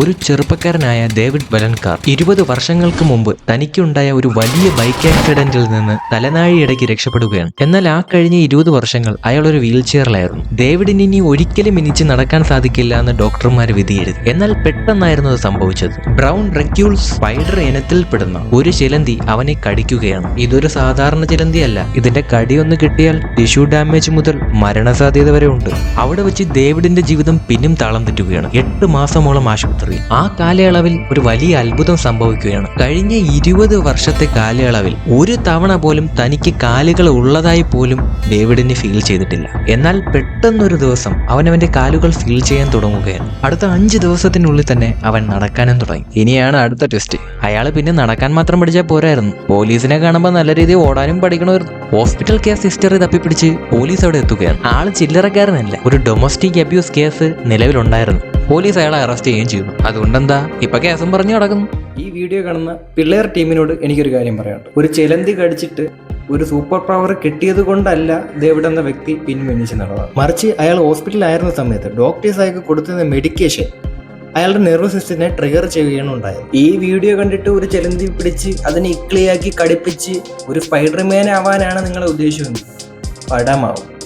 ഒരു ചെറുപ്പക്കാരനായ ഡേവിഡ് ബലൻകാർ ഇരുപത് വർഷങ്ങൾക്ക് മുമ്പ് തനിക്കുണ്ടായ ഒരു വലിയ ബൈക്ക് ആക്സിഡന്റിൽ നിന്ന് തലനാഴിയിടയ്ക്ക് രക്ഷപ്പെടുകയാണ്. എന്നാൽ ആ കഴിഞ്ഞ ഇരുപത് വർഷങ്ങൾ അയാൾ ഒരു വീൽ ചെയറിലായിരുന്നു ഡേവിഡിന് ഇനി ഒരിക്കലും ഇനിച്ച് നടക്കാൻ സാധിക്കില്ല എന്ന് ഡോക്ടർമാർ വിധിയെഴുതി. എന്നാൽ പെട്ടെന്നായിരുന്നു അത് സംഭവിച്ചത്. ബ്രൗൺ റെക്യൂൾ സ്പൈഡർ ഇനത്തിൽപ്പെടുന്ന ഒരു ചിലന്തി അവനെ കടിക്കുകയാണ്. ഇതൊരു സാധാരണ ചിലന്തിയല്ല. ഇതിന്റെ കടിയൊന്ന് കിട്ടിയാൽ ടിഷ്യൂ ഡാമേജ് മുതൽ മരണസാധ്യത വരെ ഉണ്ട്. അവിടെ വെച്ച് ഡേവിഡിന്റെ ജീവിതം പിന്നും താളം തെറ്റുകയാണ്. എട്ട് മാസമോളം ആശുപത്രി. ആ കാലയളവിൽ ഒരു വലിയ അത്ഭുതം സംഭവിക്കുകയാണ്. കഴിഞ്ഞ ഇരുപത് വർഷത്തെ കാലയളവിൽ ഒരു തവണ പോലും തനിക്ക് കാലുകൾ ഉള്ളതായി പോലും ഡേവിഡിന് ഫീൽ ചെയ്തിട്ടില്ല. എന്നാൽ പെട്ടെന്നൊരു ദിവസം അവൻ അവന്റെ കാലുകൾ ഫീൽ ചെയ്യാൻ തുടങ്ങുകയാണ്. അടുത്ത അഞ്ച് ദിവസത്തിനുള്ളിൽ തന്നെ അവൻ നടക്കാനും തുടങ്ങി. ഇനിയാണ് അടുത്ത ട്വിസ്റ്റ് അയാൾ പിന്നെ നടക്കാൻ മാത്രം പഠിച്ചാൽ പോരായിരുന്നു. പോലീസിനെ കാണുമ്പോൾ നല്ല രീതിയിൽ ഓടാനും പഠിക്കണമായിരുന്നു. ഹോസ്പിറ്റൽ കേസ് ഹിസ്റ്ററി തപ്പിപ്പിടിച്ച് പോലീസ് അവിടെ എത്തുകയാണ്. ആൾ ചില്ലറക്കാരനല്ല. ഒരു ഡൊമസ്റ്റിക് അബ്യൂസ് കേസ് നിലവിലുണ്ടായിരുന്നു. പോലീസ് അയാളെ അറസ്റ്റ് ചെയ്യുകയും ചെയ്യുന്നു അതുകൊണ്ടെന്താ? ഇപ്പൊ കേസും പറഞ്ഞു നടക്കുന്നു. ഈ വീഡിയോ കാണുന്ന പിള്ളേർ ടീമിനോട് എനിക്കൊരു കാര്യം പറയാനുണ്ട്. ഒരു ചെലന്തി കടിച്ചിട്ട് ഒരു സൂപ്പർ പവർ കിട്ടിയത് കൊണ്ടല്ല ദേവിഡ് എന്ന വ്യക്തി പിൻവലിച്ച് നടന്നത്. മറിച്ച് അയാൾ ഹോസ്പിറ്റലിലായിരുന്ന സമയത്ത് ഡോക്ടേഴ്സ് അയാൾക്ക് കൊടുത്തിരുന്ന മെഡിക്കേഷൻ അയാളുടെ നെർവസ് സിസ്റ്റത്തിനെ ട്രിഗർ ചെയ്യുകയാണ് ഉണ്ടായത്. ഈ വീഡിയോ കണ്ടിട്ട് ഒരു ചെലന്തി പിടിച്ച് അതിനെ ഇക്ലിയാക്കി കടിപ്പിച്ച് ഒരു സ്പൈഡർമാൻ ആവാനാണ് നിങ്ങളെ ഉദ്ദേശിക്കുന്നത് പടമാവും.